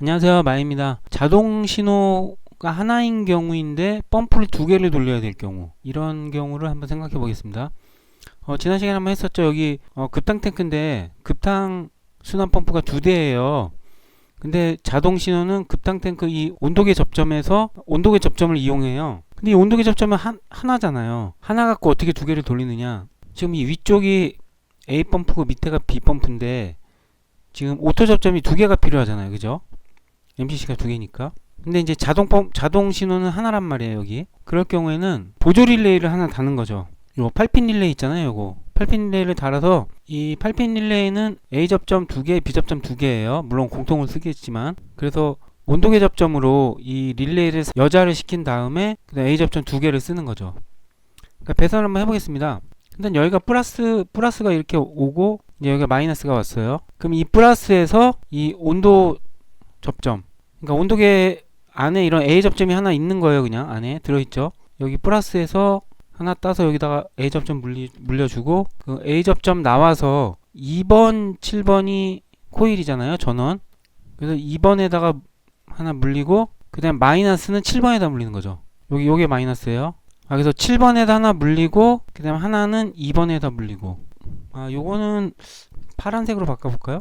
안녕하세요. 마입니다. 자동 신호가 하나인 경우인데 펌프를 두 개를 돌려야 될 경우 이런 경우를 한번 생각해 보겠습니다. 어, 지난 시간에 한번 했었죠. 여기 어, 급탕 탱크인데 급탕 순환 펌프가 두 대예요. 근데 자동 신호는 급탕 탱크 이 온도계 접점에서 온도계 접점을 이용해요. 근데 이 온도계 접점은 한, 하나잖아요. 하나 갖고 어떻게 두 개를 돌리느냐. 지금 이 위쪽이 A 펌프고 밑에가 B 펌프인데 지금 오토 접점이 두 개가 필요하잖아요. 그죠 MCC가 두 개니까. 근데 이제 자동 펌 자동 신호는 하나란 말이에요, 여기. 그럴 경우에는 보조 릴레이를 하나 다는 거죠. 요 8핀 릴레이 있잖아요, 요거. 8핀 릴레이를 달아서 이 8핀 릴레이는 A 접점 두 개, B 접점 두 개예요. 물론 공통을 쓰겠지만. 그래서 온도계 접점으로 이 릴레이를 여자를 시킨 다음에 A 접점 두 개를 쓰는 거죠. 그러니까 배선을 한번 해보겠습니다. 일단 여기가 플러스 플러스가 이렇게 오고 여기가 마이너스가 왔어요. 그럼 이 플러스에서 이 온도 접점 그러니까 온도계 안에 이런 A 접점이 하나 있는 거예요 그냥 안에. 들어있죠? 여기 플러스에서 하나 따서 여기다가 A 접점 물리, 물려주고 그 A 접점 나와서 2번 7번이 코일이잖아요 전원. 그래서 2번에다가 하나 물리고 그 다음 마이너스는 7번에다 물리는 거죠. 여기 요게 마이너스예요. 아 그래서 7번에다 하나 물리고 그 다음 하나는 2번에다 물리고. 아 요거는 파란색으로 바꿔 볼까요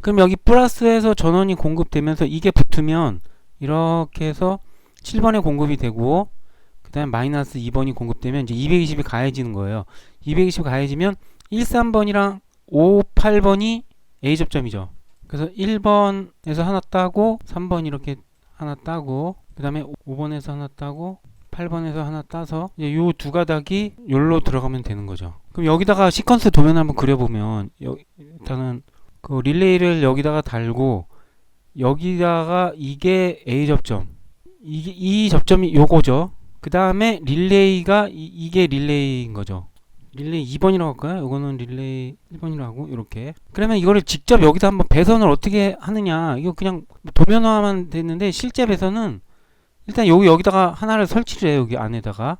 그럼 여기 플러스에서 전원이 공급되면서 이게 붙으면 이렇게 해서 7번에 공급이 되고 그 다음에 마이너스 2번이 공급되면 이제 220이 가해지는 거예요. 220이 가해지면 1, 3번이랑 5, 8번이 A 접점이죠. 그래서 1번에서 하나 따고 3번 이렇게 하나 따고 그 다음에 5번에서 하나 따고 8번에서 하나 따서 이제 요 두 가닥이 여기로 들어가면 되는 거죠. 그럼 여기다가 시퀀스 도면 한번 그려보면 여, 일단은 그 릴레이를 여기다가 달고 여기다가 이게 A 접점. 이게 이 접점이 요거죠. 그 다음에 릴레이가 이, 게 릴레이인 거죠. 릴레이 2번이라고 할까요? 요거는 릴레이 1번이라고 이렇게. 그러면 이거를 직접 여기다 한번 배선을 어떻게 하느냐. 이거 그냥 도면화만 됐는데 실제 배선은 일단 여기 여기다가 하나를 설치를 해요 여기 안에다가.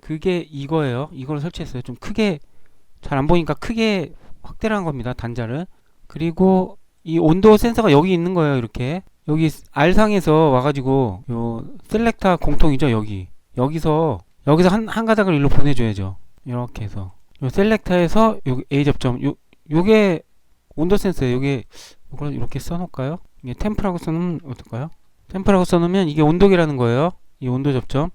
그게 이거예요. 이걸 설치했어요. 좀 크게 잘 안 보니까 크게 확대를 한 겁니다 단자를 그리고 이 온도 센서가 여기 있는 거예요 이렇게. 여기 R상에서 와가지고 요 셀렉터 공통이죠 여기. 여기서 여기서 한, 한 가닥을 일로 보내줘야죠. 이렇게 해서. 요 셀렉터에서 요 A 접점 요 요게 온도 센서예요. 요게 이걸 이렇게 써놓을까요? 이게 템프라고 써놓으면 어떨까요? 템프라고 써놓으면 이게 온도계라는 거예요. 이 온도 접점.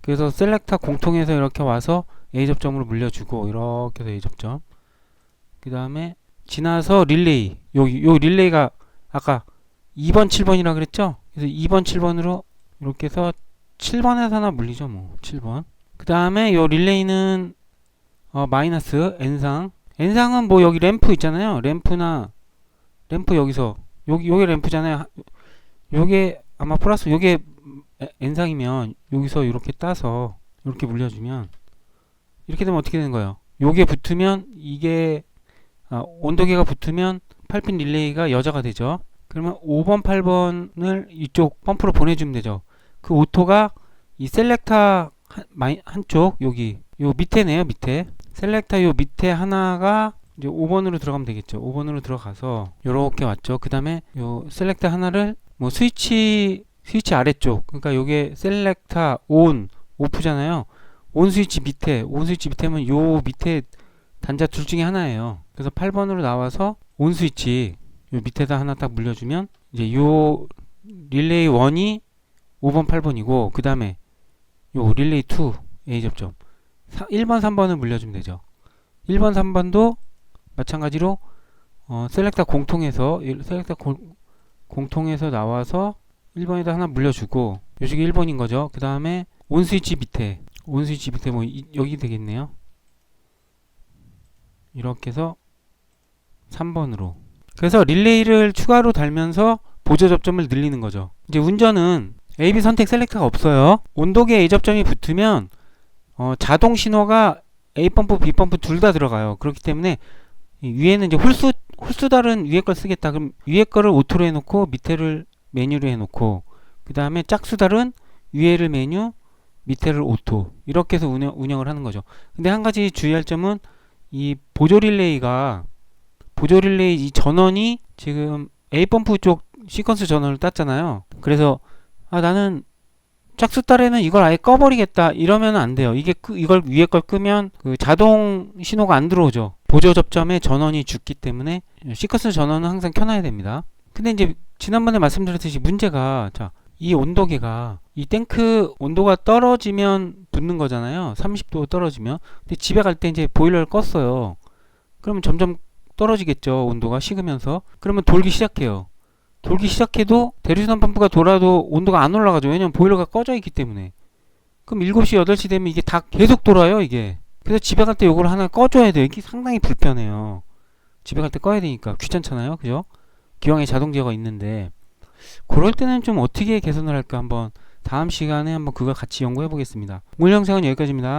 그래서 셀렉터 공통에서 이렇게 와서 A 접점으로 물려주고 이렇게 해서 A 접점. 그 다음에 지나서 릴레이 여기 요 릴레이가 아까 2번 7번이라 그랬죠? 그래서 2번 7번으로 이렇게 해서 7번에서 하나 물리죠 뭐. 7번. 그 다음에 요 릴레이는 어, 마이너스 n상. n상은 뭐 여기 램프 있잖아요. 램프나 램프 여기서. 여기 요게 램프잖아요. 하- 요게 아마 플러스 요게 n상이면 여기서 이렇게 따서 이렇게 물려주면 이렇게 되면 어떻게 되는 거예요? 요게 붙으면 이게 아, 온도계가 붙으면 8핀 릴레이가 여자가 되죠. 그러면 5번, 8번을 이쪽 펌프로 보내주면 되죠. 그 오토가 이 셀렉터 한, 한쪽 여기 요 밑에네요 밑에 셀렉터 요 밑에 하나가 이제 5번으로 들어가면 되겠죠. 5번으로 들어가서 요렇게 왔죠. 그 다음에 요 셀렉터 하나를 뭐 스위치 스위치 아래쪽 그러니까 요게 셀렉터 온 오프잖아요. 온 스위치 밑에 온 스위치 밑에면 요 밑에 단자 둘 중에 하나예요. 그래서 8번으로 나와서 온 스위치 요 밑에다 하나 딱 물려주면 이제 요 릴레이 1이 5번 8번이고 그 다음에 요 릴레이 2 A 접점. 1번 3번을 물려주면 되죠. 1번 3번도 마찬가지로 어, 셀렉터 공통에서 일- 셀렉터 공, 공통에서 나와서 1번에다 하나 물려주고 요식이 1번인 거죠. 그 다음에 온 스위치 밑에 온 스위치 밑에 뭐 이- 여기 되겠네요 이렇게 해서 3번으로. 그래서 릴레이를 추가로 달면서 보조 접점을 늘리는 거죠. 이제 운전은 AB 선택 셀렉터가 없어요. 온도계 A 접점이 붙으면 어, 자동 신호가 A 펌프, B 펌프 둘 다 들어가요. 그렇기 때문에 이 위에는 이제 홀수 홀수 달은 위에 걸 쓰겠다. 그럼 위에 거를 오토로 해놓고 밑에를 메뉴로 해놓고 그 다음에 짝수 달은 위에를 메뉴 밑에를 오토. 이렇게 해서 운영, 운영을 하는 거죠. 근데 한 가지 주의할 점은 이 보조 릴레이가 보조 릴레이 이 전원이 지금 A 펌프 쪽 시퀀스 전원을 땄잖아요. 그래서 아 나는 짝수 딸에는 이걸 아예 꺼버리겠다 이러면 안 돼요. 이게 끄- 이걸 위에 걸 끄면 그 자동 신호가 안 들어오죠. 보조 접점에 전원이 죽기 때문에 시커스 전원은 항상 켜놔야 됩니다. 근데 이제 지난번에 말씀드렸듯이 문제가 자, 이 온도계가 이 탱크 온도가 떨어지면 붙는 거잖아요. 30도 떨어지면. 근데 집에 갈 때 이제 보일러를 껐어요. 그러면 점점 떨어지겠죠. 온도가 식으면서. 그러면 돌기 시작해요. 돌기 시작해도 대류순환 펌프가 돌아도 온도가 안 올라가죠. 왜냐면 보일러가 꺼져 있기 때문에. 그럼 7시, 8시 되면 이게 다 계속 돌아요, 이게. 그래서 집에 갈 때 이걸 하나 꺼줘야 돼요. 이게 상당히 불편해요. 집에 갈 때 꺼야 되니까 귀찮잖아요. 그죠? 기왕에 자동 제어가 있는데 그럴 때는 좀 어떻게 개선을 할까 한번 다음 시간에 한번 그걸 같이 연구해 보겠습니다. 오늘 영상은 여기까지입니다.